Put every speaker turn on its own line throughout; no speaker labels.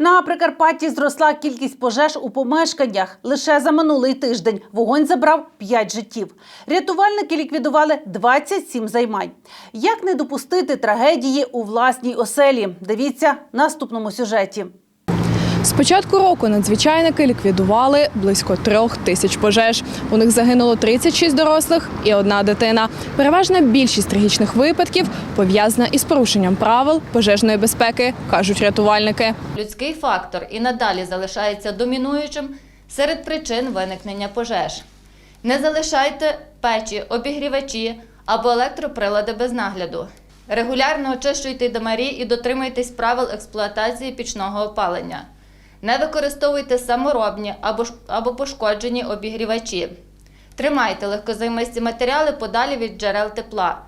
На Прикарпатті зросла кількість пожеж у помешканнях. Лише за минулий тиждень вогонь забрав 5 життів. Рятувальники ліквідували 27 займань. Як не допустити трагедії у власній оселі? Дивіться наступному сюжеті.
З початку року надзвичайники ліквідували близько трьох тисяч пожеж. У них загинуло 36 дорослих і одна дитина. Переважна більшість трагічних випадків пов'язана із порушенням правил пожежної безпеки, кажуть рятувальники.
Людський фактор і надалі залишається домінуючим серед причин виникнення пожеж. Не залишайте печі, обігрівачі або електроприлади без нагляду. Регулярно очищуйте дамарі і дотримуйтесь правил експлуатації пічного опалення. Не використовуйте саморобні або, або пошкоджені обігрівачі. Тримайте легкозаймисті матеріали подалі від джерел тепла.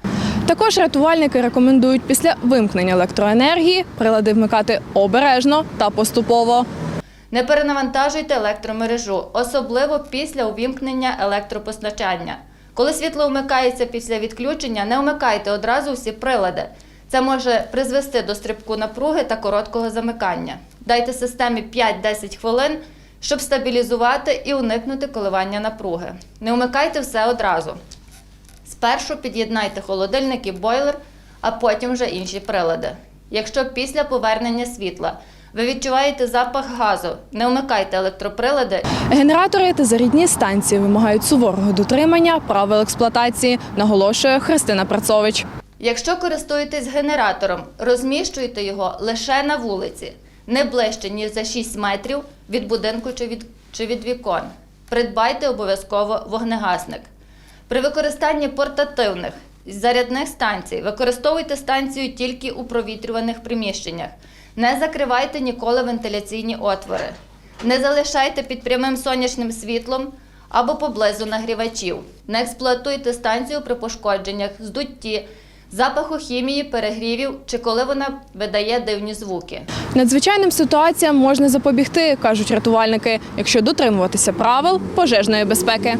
Також рятувальники рекомендують після вимкнення електроенергії прилади вмикати обережно та поступово.
Не перенавантажуйте електромережу, особливо після увімкнення електропостачання. Коли світло вмикається після відключення, не вмикайте одразу всі прилади. Це може призвести до стрибку напруги та короткого замикання. Дайте системі 5-10 хвилин, щоб стабілізувати і уникнути коливання напруги. Не вмикайте все одразу. Спершу під'єднайте холодильник і бойлер, а потім вже інші прилади. Якщо після повернення світла ви відчуваєте запах газу, не вмикайте електроприлади
Генератори та зарядні станції вимагають суворого дотримання правил експлуатації, наголошує Христина Працович.
Якщо користуєтесь генератором, розміщуйте його лише на вулиці, не ближче, ніж за 6 метрів від будинку чи від, чи від вікон. Придбайте обов'язково вогнегасник. При використанні портативних зарядних станцій використовуйте станцію тільки у провітрюваних приміщеннях. Не закривайте ніколи вентиляційні отвори. Не залишайте під прямим сонячним світлом або поблизу нагрівачів. Не експлуатуйте станцію при пошкодженнях, здутті, запаху хімії, перегрівів чи коли вона видає дивні звуки.
Надзвичайним ситуаціям можна запобігти, кажуть рятувальники, якщо дотримуватися правил пожежної безпеки.